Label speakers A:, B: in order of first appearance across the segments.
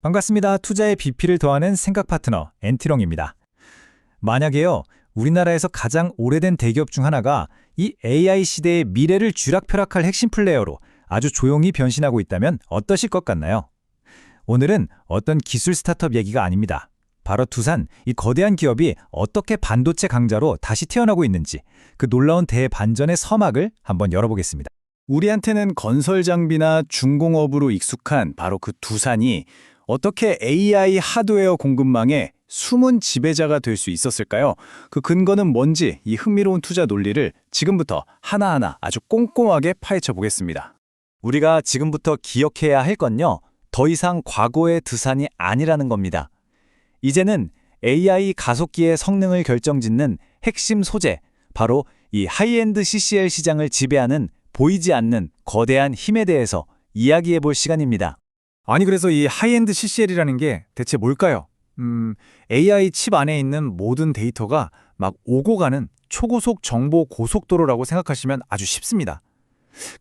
A: 반갑습니다. 투자의 BP를 더하는 생각 파트너 엔티롱입니다. 만약에요, 우리나라에서 가장 오래된 대기업 중 하나가 이 AI 시대의 미래를 쥐락펴락할 핵심 플레이어로 아주 조용히 변신하고 있다면 어떠실 것 같나요? 오늘은 어떤 기술 스타트업 얘기가 아닙니다. 바로 두산, 이 거대한 기업이 어떻게 반도체 강자로 다시 태어나고 있는지 그 놀라운 대반전의 서막을 한번 열어보겠습니다. 우리한테는 건설 장비나 중공업으로 익숙한 바로 그 두산이 어떻게 AI 하드웨어 공급망의 숨은 지배자가 될 수 있었을까요? 그 근거는 뭔지 이 흥미로운 투자 논리를 지금부터 하나하나 아주 꼼꼼하게 파헤쳐 보겠습니다. 우리가 지금부터 기억해야 할 건요. 더 이상 과거의 두산이 아니라는 겁니다. 이제는 AI 가속기의 성능을 결정짓는 핵심 소재, 바로 이 하이엔드 CCL 시장을 지배하는 보이지 않는 거대한 힘에 대해서 이야기해 볼 시간입니다. 아니 그래서 이 하이엔드 CCL이라는 게 대체 뭘까요? 음, AI 칩 안에 있는 모든 데이터가 막 오고 가는 초고속 정보 고속도로라고 생각하시면 아주 쉽습니다.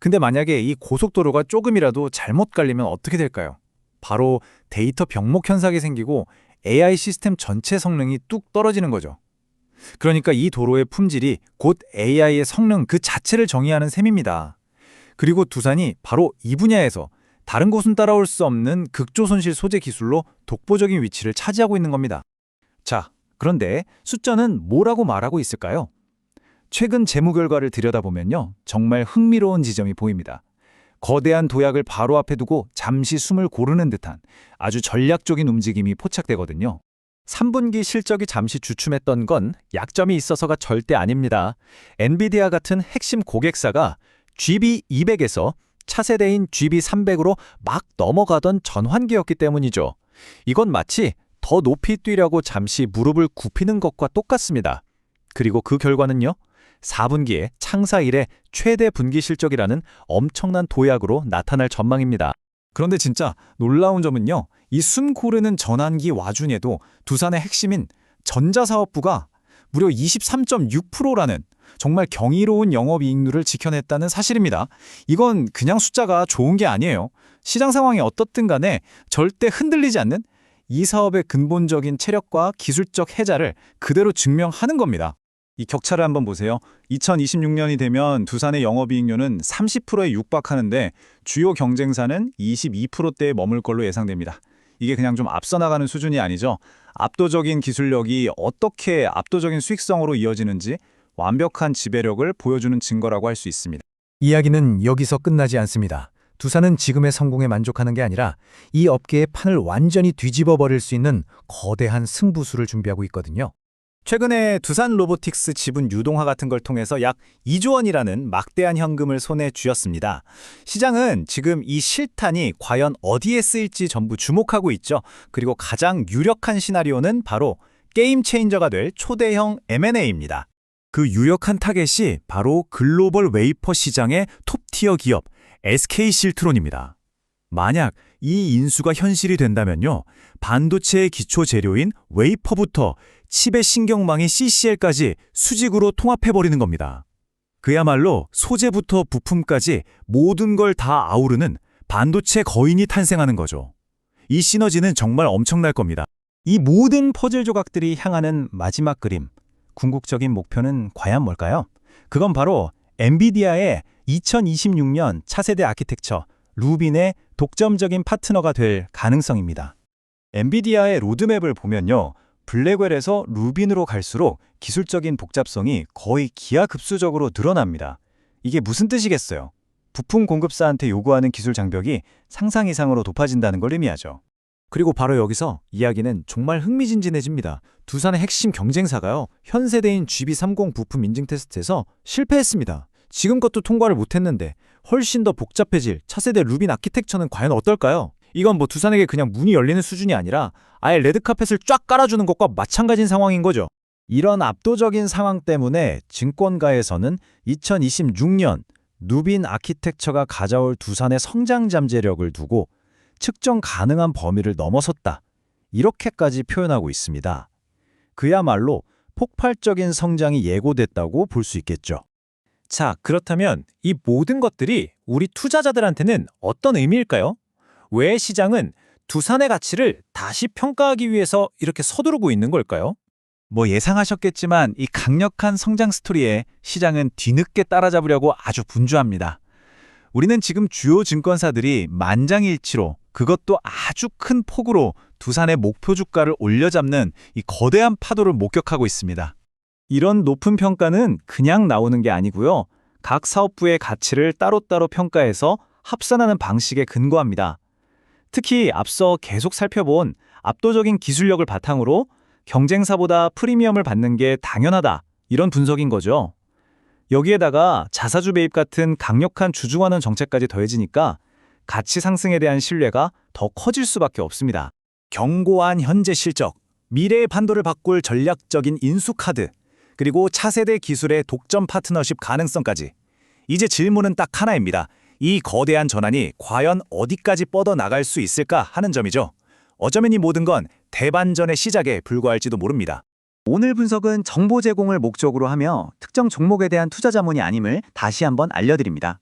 A: 근데 만약에 이 고속도로가 조금이라도 잘못 갈리면 어떻게 될까요? 바로 데이터 병목 현상이 생기고 AI 시스템 전체 성능이 뚝 떨어지는 거죠. 그러니까 이 도로의 품질이 곧 AI의 성능 그 자체를 정의하는 셈입니다. 그리고 두산이 바로 이 분야에서 다른 곳은 따라올 수 없는 극조손실 소재 기술로 독보적인 위치를 차지하고 있는 겁니다. 자, 그런데 숫자는 뭐라고 말하고 있을까요? 최근 재무 결과를 들여다보면요. 정말 흥미로운 지점이 보입니다. 거대한 도약을 바로 앞에 두고 잠시 숨을 고르는 듯한 아주 전략적인 움직임이 포착되거든요. 3분기 실적이 잠시 주춤했던 건 약점이 있어서가 절대 아닙니다. 엔비디아 같은 핵심 고객사가 GB200에서 차세대인 GB300으로 막 넘어가던 전환기였기 때문이죠. 이건 마치 더 높이 뛰려고 잠시 무릎을 굽히는 것과 똑같습니다. 그리고 그 결과는요. 4분기에 창사 이래 최대 분기 실적이라는 엄청난 도약으로 나타날 전망입니다. 그런데 진짜 놀라운 점은요. 이 숨 고르는 전환기 와중에도 두산의 핵심인 전자사업부가 무려 23.6%라는 정말 경이로운 영업이익률을 지켜냈다는 사실입니다. 이건 그냥 숫자가 좋은 게 아니에요. 시장 상황이 어떻든 간에 절대 흔들리지 않는 이 사업의 근본적인 체력과 기술적 해자를 그대로 증명하는 겁니다. 이 격차를 한번 보세요. 2026년이 되면 두산의 영업이익률은 30%에 육박하는데 주요 경쟁사는 22%대에 머물 걸로 예상됩니다. 이게 그냥 좀 앞서 나가는 수준이 아니죠. 압도적인 기술력이 어떻게 압도적인 수익성으로 이어지는지 완벽한 지배력을 보여주는 증거라고 할 수 있습니다. 이야기는 여기서 끝나지 않습니다. 두산은 지금의 성공에 만족하는 게 아니라 이 업계의 판을 완전히 뒤집어 버릴 수 있는 거대한 승부수를 준비하고 있거든요. 최근에 두산 로보틱스 지분 유동화 같은 걸 통해서 약 2조 원이라는 막대한 현금을 손에 쥐었습니다. 시장은 지금 이 실탄이 과연 어디에 쓰일지 전부 주목하고 있죠. 그리고 가장 유력한 시나리오는 바로 게임 체인저가 될 초대형 M&A입니다. 그 유력한 타겟이 바로 글로벌 웨이퍼 시장의 톱티어 기업 SK 실트론입니다. 만약 이 인수가 현실이 된다면요. 반도체의 기초 재료인 웨이퍼부터 칩의 신경망인 CCL까지 수직으로 통합해버리는 겁니다. 그야말로 소재부터 부품까지 모든 걸 다 아우르는 반도체 거인이 탄생하는 거죠. 이 시너지는 정말 엄청날 겁니다. 이 모든 퍼즐 조각들이 향하는 마지막 그림, 궁극적인 목표는 과연 뭘까요? 그건 바로 엔비디아의 2026년 차세대 아키텍처 루빈의 독점적인 파트너가 될 가능성입니다. 엔비디아의 로드맵을 보면요. 블랙웰에서 루빈으로 갈수록 기술적인 복잡성이 거의 기하급수적으로 늘어납니다. 이게 무슨 뜻이겠어요? 부품 공급사한테 요구하는 기술 장벽이 상상 이상으로 높아진다는 걸 의미하죠. 그리고 바로 여기서 이야기는 정말 흥미진진해집니다. 두산의 핵심 경쟁사가요. 현 세대인 GB30 부품 인증 테스트에서 실패했습니다. 지금 것도 통과를 못했는데 훨씬 더 복잡해질 차세대 루빈 아키텍처는 과연 어떨까요? 이건 뭐 두산에게 그냥 문이 열리는 수준이 아니라 아예 레드카펫을 쫙 깔아주는 것과 마찬가지인 상황인 거죠. 이런 압도적인 상황 때문에 증권가에서는 2026년 누빈 아키텍처가 가져올 두산의 성장 잠재력을 두고 측정 가능한 범위를 넘어섰다. 이렇게까지 표현하고 있습니다. 그야말로 폭발적인 성장이 예고됐다고 볼 수 있겠죠. 자, 그렇다면 이 모든 것들이 우리 투자자들한테는 어떤 의미일까요? 왜 시장은 두산의 가치를 다시 평가하기 위해서 이렇게 서두르고 있는 걸까요?
B: 뭐 예상하셨겠지만 이 강력한 성장 스토리에 시장은 뒤늦게 따라잡으려고 아주 분주합니다. 우리는 지금 주요 증권사들이 만장일치로 그것도 아주 큰 폭으로 두산의 목표 주가를 올려잡는 이 거대한 파도를 목격하고 있습니다.
A: 이런 높은 평가는 그냥 나오는 게 아니고요. 각 사업부의 가치를 따로따로 평가해서 합산하는 방식에 근거합니다. 특히 앞서 계속 살펴본 압도적인 기술력을 바탕으로 경쟁사보다 프리미엄을 받는 게 당연하다. 이런 분석인 거죠. 여기에다가 자사주 매입 같은 강력한 주주환원 정책까지 더해지니까 가치 상승에 대한 신뢰가 더 커질 수밖에 없습니다. 견고한 현재 실적, 미래의 판도를 바꿀 전략적인 인수카드, 그리고 차세대 기술의 독점 파트너십 가능성까지. 이제 질문은 딱 하나입니다. 이 거대한 전환이 과연 어디까지 뻗어나갈 수 있을까 하는 점이죠. 어쩌면 이 모든 건 대반전의 시작에 불과할지도 모릅니다.
C: 오늘 분석은 정보 제공을 목적으로 하며 특정 종목에 대한 투자 자문이 아님을 다시 한번 알려드립니다.